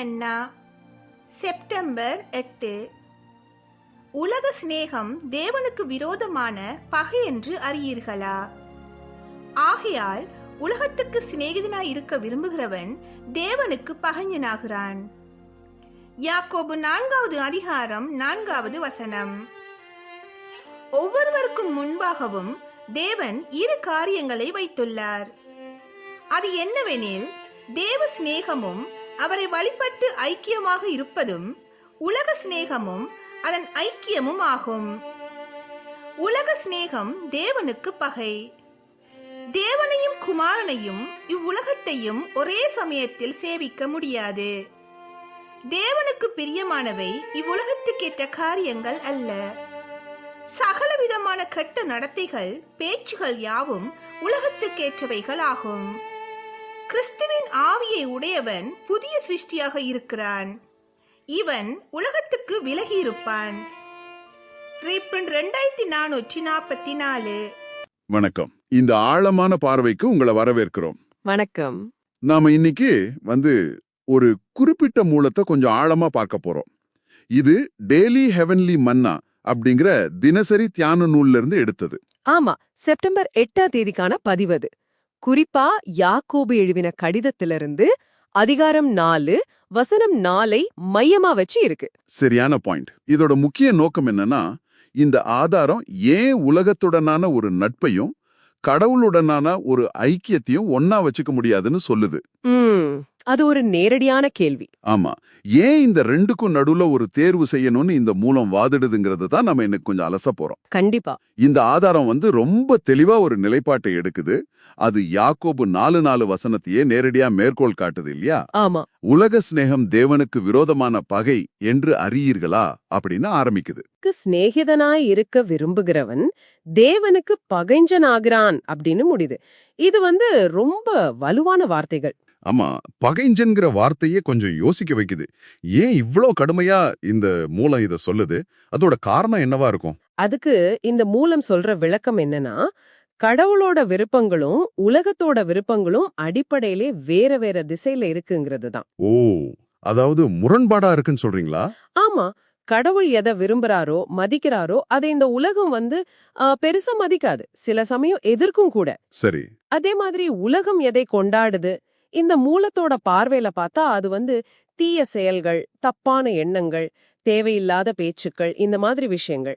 மென்னா September எட்டு. உலக சிநேகம் தேவனுக்கு விரோதமான பகை என்று அறியீர்களா? ஆகையால் உலகத்துக்கு சிநேகிதனாய் இருக்க விரும்புகிறவன் தேவனுக்கு பகைஞனாகிறான். யாக்கோபு நான்காவது அதிகாரம் நான்காவது வசனம். ஒவ்வொருவருக்கும் முன்பாகவும் தேவன் இரு காரியங்களை வைத்துள்ளார். அது என்னவெனில் தேவ சிநேகமும் அவரை வழிபட்டு ஐக்கியமாக இருப்பதும் உலக சிநேகமும் அதன் ஐக்கியமும் ஆகும். உலக சிநேகம் தேவனுக்கு பகை. தேவனையும் குமாரனையும் இவ்வுலகத்தையும் ஒரே சமயத்தில் சேவிக்க முடியாது. தேவனுக்கு பிரியமானவை இவ்வுலகத்துக்கேற்ற காரியங்கள் அல்ல. சகல விதமான கெட்ட நடத்தைகள் பேச்சுகள் யாவும் உலகத்துக்கேற்றவைகள் ஆகும் கிறிஸ்துவின் ஆவியை உடையவன் புதிய சிருஷ்டியாக இருக்கிறான். இவன் உலகத்துக்கு விலகி இருப்பான். ரெண்டாயிரத்தி நானூற்றி நாற்பத்தி நாலு. வணக்கம். இந்த ஆழமான பார்வைக்கு உங்களை வரவேற்கிறோம். வணக்கம். நாம இன்னைக்கு வந்து ஒரு குறிப்பிட்ட மூலத்தை கொஞ்சம் ஆழமா பார்க்க போறோம். இது டெய்லி ஹெவன்லி மன்னா அப்படிங்கிற தினசரி தியான நூல்ல இருந்து எடுத்தது. ஆமா செப்டம்பர் எட்டாம் தேதிக்கான பதிவது குறிப்பா யாக்கோபு எழுதின கடிதத்திலிருந்து அதிகாரம் நாலு வசனம் நாலை மையமா வச்சு இருக்கு. சரியான பாயிண்ட் இதோட முக்கிய நோக்கம் என்னன்னா இந்த ஆதாரம் ஏன் உலகத்துடனான ஒரு நட்பையும் கடவுளுடனான ஒரு ஐக்கியத்தையும் ஒன்னா வச்சுக்க முடியாதுன்னு சொல்லுது. அது ஒரு நேரடியான கேள்வி. ஆமா. ஏன் இந்த ரெண்டுக்கும் நடுவுல ஒரு தேர்வு செய்யணும்னு இந்த மூலம் வாதிடுதுங்கிறது தான் நம்ம இன்னைக்கு கொஞ்சம் அலச போறோம். கண்டிப்பா. இந்த ஆதாரம் வந்து ரொம்ப தெளிவா ஒரு நிலைப்பாட்டை எடுக்குது. அது யாக்கோபு நாலு நாலு வசனத்தையே நேரடியா மேற்கோள் காட்டுது இல்லையா? ஆமா. உலக சிநேகம் தேவனுக்கு விரோதமான பகை என்று அறியீர்களா? அப்படின்னு ஆரம்பிக்குது. க்கு சிநேகிதனாய் இருக்க விரும்புகிறவன் தேவனுக்கு பகைஞ்சனாகிறான் அப்படின்னு முடியுது. இது வந்து ரொம்ப வலுவான வார்த்தைகள். ஆமா பகைஞ்சன்கிற வார்த்தையே கொஞ்சம் யோசிக்க வைக்குது. ஏன் இவ்ளோ கடுமையா இந்த மூலம் இத சொல்லுது? அதோட காரணம் என்னவா இருக்கும்? அதுக்கு இந்த மூலம் சொல்ற விளக்கம் என்னன்னா கடவுளோட விருப்பங்களும் உலகத்தோட விருப்பங்களும் அடிப்படையிலே வேற வேற திசையில இருக்குங்கிறது தான். ஓ அதாவது முரண்பாடா இருக்குன்னு சொல்றீங்களா? ஆமா கடவுள் எதை விரும்புறாரோ மதிக்கிறாரோ அதை இந்த உலகம் வந்து பெருசா மதிக்காது. சில சமயம் எதிர்க்கும் கூட. சரி. அதே மாதிரி உலகம் எதை கொண்டாடுது? இந்த மூலத்தோட பார்வையில பார்த்தா அது வந்து தீய செயல்கள் தப்பான எண்ணங்கள் தேவையில்லாத பேச்சுக்கள் இந்த மாதிரி விஷயங்கள்.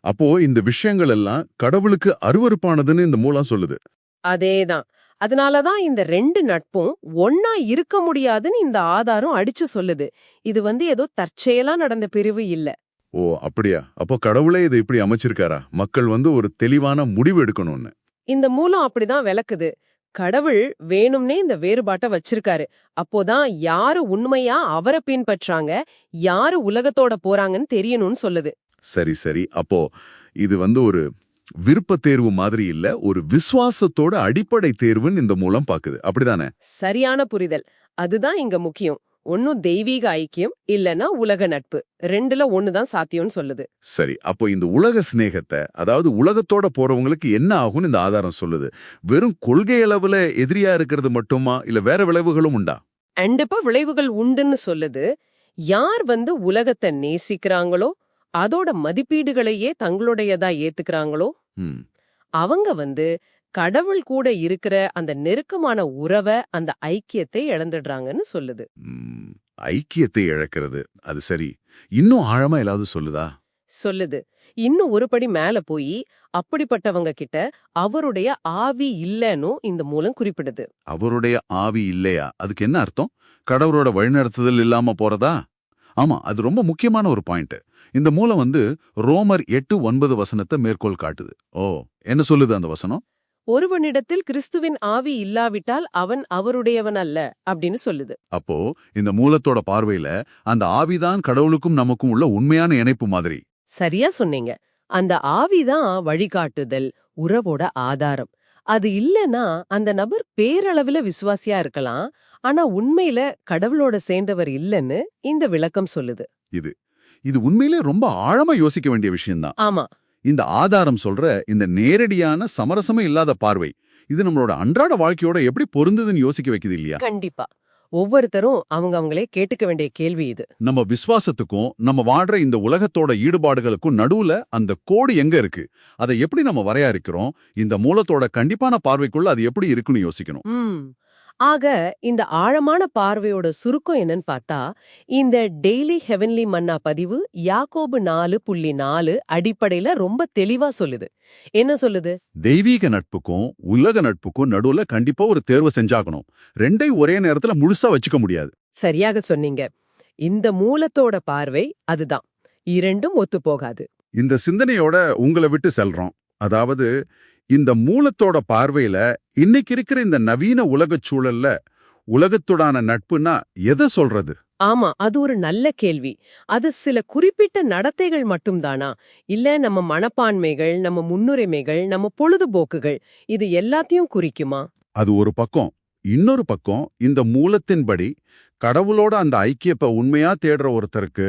அப்போ இந்த விஷயங்கள் எல்லாம் கடவுளுக்கு அருவருப்பானதுன்னு இந்த மூலம் சொல்லுது. அதேதான். அதனாலதான் இந்த ரெண்டு நட்பும் ஒன்னா இருக்க முடியாதுன்னு இந்த ஆதாரம் அடிச்சு சொல்லுது. இது வந்து ஏதோ தற்செயலா நடந்த பிரிவு இல்ல. ஓ அப்படியா? அப்போ கடவுளே இதை இப்படி அமைச்சிருக்காரா? மக்கள் வந்து ஒரு தெளிவான முடிவு எடுக்கணும்னு. இந்த மூலம் அப்படிதான் விளக்குது. கடவுள் வேணும்னே இந்த வேறுபாட்டை வச்சிருக்காரு. அப்போதான் யாரு உண்மையா அவரை பின்பற்றாங்க யாரு உலகத்தோட போறாங்கன்னு தெரியணும்னு சொல்லுது. சரி சரி. அப்போ இது வந்து ஒரு விருப்ப தேர்வு மாதிரி இல்ல ஒரு விசுவாசத்தோட அடிப்படை தேர்வுன்னு இந்த மூலம் பாக்குது. அப்படிதானே? சரியான புரிதல். அதுதான் இங்க முக்கியம். ஒன்னும் தெய்வீக ஐக்கியம் இல்லனா உலக நட்பு. ரெண்டுல ஒண்ணுதான் சாத்தியம்னு சொல்லுது. சரி அப்போ இந்த உலக சிநேகத்தை அதாவது உலகத்தோட போறவங்களுக்கு என்ன ஆகும்னு இந்த ஆதாரம் சொல்லுது? வெறும் கொள்கை அளவுல எதிரியா இருக்கிறது மட்டுமா? இல்ல வேற விளைவுகளும் உண்டா? கண்டிப்பா விளைவுகள் உண்டுன்னு சொல்லுது. யார் வந்து உலகத்தை நேசிக்கிறாங்களோ அதோட மதிப்பீடுகளையே தங்களுடையதா ஏத்துக்கிறாங்களோ அவங்க வந்து கடவுள் கூட இருக்கிற அந்த நெருக்கமான உறவை அந்த ஐக்கியத்தை இழந்துடுறாங்கன்னு சொல்லுது. ஐக்கியத்தை இழக்கிறது. அது சரி. இன்னும் ஆழமா ஏதாவது சொல்லுதா? சொல்லுது. இன்னும் ஒரு படி மேல போய் அப்படிப்பட்டவங்க கிட்ட அவருடைய ஆவி இல்லைன்னும் இந்த மூலம் குறிப்பிடுது. அவருடைய ஆவி இல்லையா? அதுக்கு என்ன அர்த்தம்? கடவுளோட வழிநடத்துதல் இல்லாம போறதா? ஆமா அது ரொம்ப முக்கியமான ஒரு பாயிண்ட். இந்த மூலம் வந்து ரோமர் எட்டு ஒன்பது வசனத்தை மேற்கோள் காட்டுது. ஓ என்ன சொல்லுது அந்த வசனம்? ஒருவனிடத்தில் கிறிஸ்துவின் ஆவி இல்லாவிட்டால் அவன் அவருடையவன் அல்ல அப்படின்னு சொல்லுது. அப்போ இந்த மூலத்தோட பார்வையில அந்த ஆவிதான் கடவுளுக்கும் நமக்கும் உள்ள உண்மையான இணைப்பு மாதிரி. சரியா சொன்னீங்க. அந்த ஆவிதான் வழிகாட்டுதல் உறவோட ஆதாரம். அது இல்லனா அந்த நபர் பேரளவுல விசுவாசியா இருக்கலாம் ஆனா உண்மையில கடவுளோட சேர்ந்தவர் இல்லைன்னு இந்த விளக்கம் சொல்லுது. இது. இது உண்மையிலே ரொம்ப ஆழமா யோசிக்க வேண்டிய விஷயம்தான். ஆமா. இந்த ஆதாரம் சொல்ற இந்த நேரடியான சமரசமே இல்லாத பார்வை. இது நம்மளோட அன்றாட வாழ்க்கையோட எப்படி பொருந்துதுன்னு யோசிக்க வைக்குது இல்லையா? கண்டிப்பா. ஒவ்வொருத்தரும் அவங்க அவங்களே கேட்டுக்க வேண்டிய கேள்வி இது. நம்ம விசுவாசத்துக்கும் நம்ம வாழ்ற இந்த உலகத்தோட ஈடுபாடுகளுக்கும் நடுவுல அந்த கோடு எங்க இருக்கு? அதை எப்படி நம்ம வரையறுக்கிறோம்? இந்த மூலத்தோட கண்டிப்பான பார்வைக்குள்ள அது எப்படி இருக்குன்னு யோசிக்கணும். ஆக இந்த ஆழமான பார்வையோட சுருக்கம் என்னன்னு பார்த்தா இந்த டெய்லி ஹெவன்லி மன்னா பதிவு யாக்கோபு நாலு புள்ளி நாலு அடிப்படையில ரொம்ப தெளிவா சொல்லுது. என்ன சொல்லுது? தெய்வீக நட்புக்கும் உலக நட்புக்கும் நடுவுல கண்டிப்பா ஒரு தேர்வு செஞ்சாகணும். ரெண்டையும் ஒரே நேரத்துல முழுசா வச்சுக்க முடியாது. சரியாக சொன்னீங்க. இந்த மூலத்தோட பார்வை அதுதான். இரண்டும் ஒத்து போகாது இந்த சிந்தனையோட உங்களை விட்டு செல்றோம். அதாவது இந்த மூலத்தோட பார்வையில இன்னைக்கு இருக்கிற இந்த நவீன உலகச் சூழல்ல உலகத்துடான நட்புனா எதை சொல்றது? ஆமா அது ஒரு நல்ல கேள்வி. அது சில குறிப்பிட்ட நடத்தைகள் மட்டும்தானா? இல்ல நம்ம மனப்பான்மைகள் நம்ம முன்னுரிமைகள் நம்ம பொழுதுபோக்குகள் இது எல்லாத்தையும் குறிக்குமா? அது ஒரு பக்கம். இன்னொரு பக்கம் இந்த மூலத்தின்படி கடவுளோட அந்த ஐக்கியப்ப உண்மையா தேடுற ஒருத்தருக்கு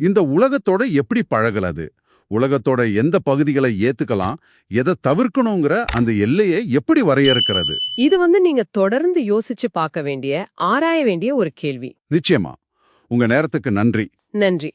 இந்த உலகத்தோட எப்படி பழகலது உலகத்தோட எந்த பகுதிகளை ஏத்துக்கலாம் எதை தவிர்க்கணுங்கிற அந்த எல்லையை எப்படி வரையறுக்கிறது? இது வந்து நீங்க தொடர்ந்து யோசிச்சு பார்க்க வேண்டிய ஆராய வேண்டிய ஒரு கேள்வி. நிச்சயமா. உங்க நேரத்துக்கு நன்றி. நன்றி.